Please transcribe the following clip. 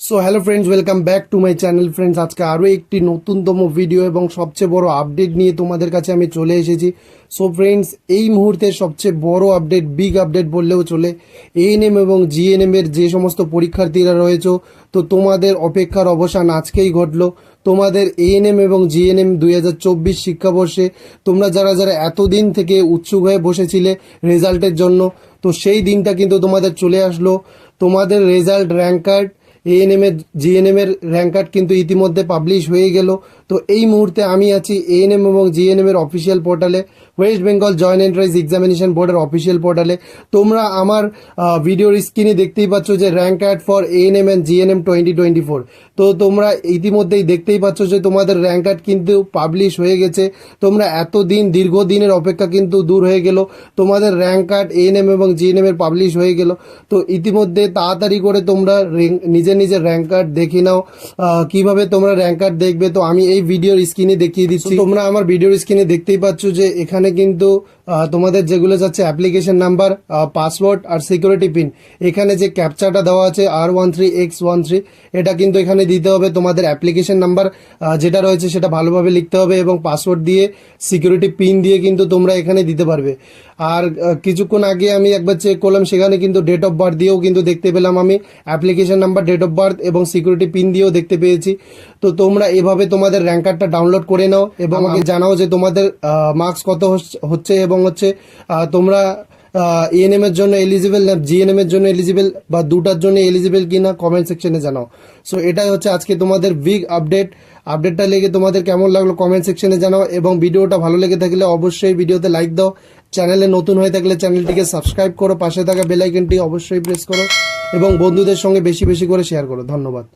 So hello friends welcome back to my channel friends আজকে আরও একটি নতুনতম ভিডিও এবং সবচেয়ে বড় আপডেট নিয়ে তোমাদের কাছে আমি চলে এসেছি। সো ফ্রেন্ডস এই মুহূর্তে সবচেয়ে বড় আপডেট বিগ আপডেট বললেও চলে। এএনএম এবং জিএনএম এর যে সমস্ত পরীক্ষার্থীরা রয়েছে, তো তোমাদের অপেক্ষার অবসান আজকেই ঘটলো। তোমাদের এএনএম এবং জিএনএম দুই হাজার চব্বিশ শিক্ষাবর্ষে তোমরা যারা যারা এতদিন থেকে উৎসুক হয়ে বসেছিলে রেজাল্টের জন্য, তো সেই দিনটা কিন্তু তোমাদের চলে আসলো। তোমাদের রেজাল্ট র্যাঙ্ক কার্ড এএনএম এর জিএনএম এর র্যাঙ্ক কার্ড কিন্তু ইতিমধ্যে পাবলিশ হয়ে গেল। তো এই মুহূর্তে আমি আছি এএনএম এবং জিএনএম এর অফিসিয়াল পোর্টালে West Bengal joint entrance examination বোর্ডের অফিসিয়াল পোর্টালে তোমরা আমার ভিডিওর স্ক্রিনে দেখতেই পাচ্ছ যে rank card for ANM and GNM twenty twenty four তো তোমরা ইতিমধ্যেই দেখতেই পাচ্ছ যে তোমাদের র্যাঙ্ক কার্ড কিন্তু পাবলিশ হয়ে গেছে। তোমরা এতদিন, দীর্ঘদিনের অপেক্ষা কিন্তু দূর হয়ে গেল। তোমাদের র্যাঙ্ক কার্ড এএনএম এবং জিএনএম এর পাবলিশ হয়ে গেল। তো ইতিমধ্যে তাড়াতাড়ি করে তোমরা রেং- নিজের র্যাঙ্ক কার্ড দেখে নাও। আহ, কীভাবে তোমরা র্যাঙ্ক কার্ড দেখবে? তো আমি এই ভিডিওর স্ক্রিনে দেখিয়ে দিচ্ছি। তোমরা আমার ভিডিওর স্ক্রিনে দেখতেই পাচ্ছ যে এখানে কিন্তু তোমাদের যেগুলো যাচ্ছে অ্যাপ্লিকেশন নাম্বার পাসওয়ার্ড আর সিকিউরিটি পিন এখানে যে ক্যাপচাটা দেওয়া আছে আর one three X one three এটা কিন্তু এখানে দিতে হবে তোমাদের অ্যাপ্লিকেশন নাম্বার যেটা রয়েছে সেটা ভালোভাবে লিখতে হবে এবং পাসওয়ার্ড দিয়ে সিকিউরিটি পিন দিয়ে কিন্তু তোমরা এখানে দিতে পারবে। আর কিছুক্ষণ আগে আমি একবার চেক করলাম সেখানে কিন্তু ডেট অফ বার্থ দিয়েও কিন্তু দেখতে পেলাম আমি। Application number date of birth এবং সিকিউরিটি পিন দিয়েও দেখতে পেয়েছি। তো তোমরা এভাবে তোমাদের র্যাঙ্ক কার্ডটা ডাউনলোড করে নাও এবং আমাকে জানাও যে তোমাদের মার্কস কত হচ্ছে এবং হচ্ছে আহ, তোমরা এএনএম এর জন্য এলিজিবল না জিএনএম এর জন্য এলিজিবল বা দুটার জন্য এলিজিবল কিনা কমেন্ট সেকশনে জানাও। সো এটাই হচ্ছে আজকে তোমাদের বিগ আপডেট আপডেটটা লেগে তোমাদের কেমন লাগল কমেন্ট সেকশনে জানাও এবং ভিডিওটা ভালো লেগে থাকলে অবশ্যই ভিডিওতে লাইক দাও। চ্যানেলে নতুন হয়ে থাকলে চ্যানেলটিকে সাবস্ক্রাইব করো পাশে থাকা বেল আইকনটি অবশ্যই প্রেস করো এবং বন্ধুদের সঙ্গে বেশি বেশি করে শেয়ার করো। ধন্যবাদ।